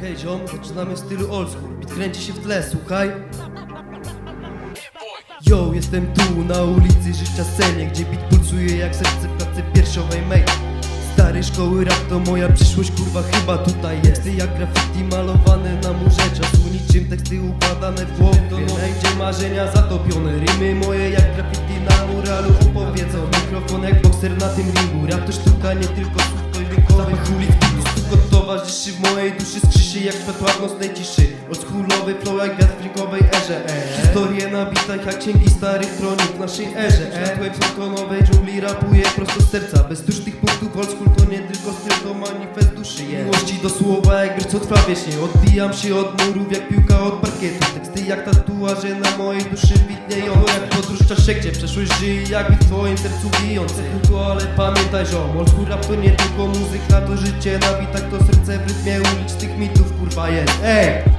Hej ziom, zaczynamy w stylu old school. Beat kręci się w tle, słuchaj. Yo, jestem tu na ulicy życia scenie Gdzie beat pulsuje jak serce w pracy piersiowej mate. Stary szkoły rap to moja przyszłość, kurwa chyba tutaj jest. Ty jak graffiti malowane na murze czasu Niczym teksty układane w głowie. To nowe, gdzie marzenia zatopione Rymy moje jak graffiti na muralu. Opowiedzą Mikrofon jak bokser na tym ringu. Rap to sztuka, nie tylko Zapach ulic, tu towarzyszy w mojej duszy Skrzy jak światła w nocnej ciszy. Oldschoolowy flow jak wiatr freakowej erze e. Historie na jak księgi starych kronik w naszej erze e. Światłem sonkonowej dżungli rapuje prosto z serca Bez sztucznych punktów old school to nie tylko styl, to manifest duszy je. Miłości do słowa jak co trwa wiecznie Odbijam się od murów jak piłka od parkietu Teksty jak tatuaże na mojej duszy widnieją Jak podróż czasie, gdzie przeszłość żyje jakby w twoim sercu bijące Tylko ale pamiętaj ziom, old school rap to nie tylko muzyka To życie na bitach, to serce w rytmie ulicznych mitów kurwa jest Ej!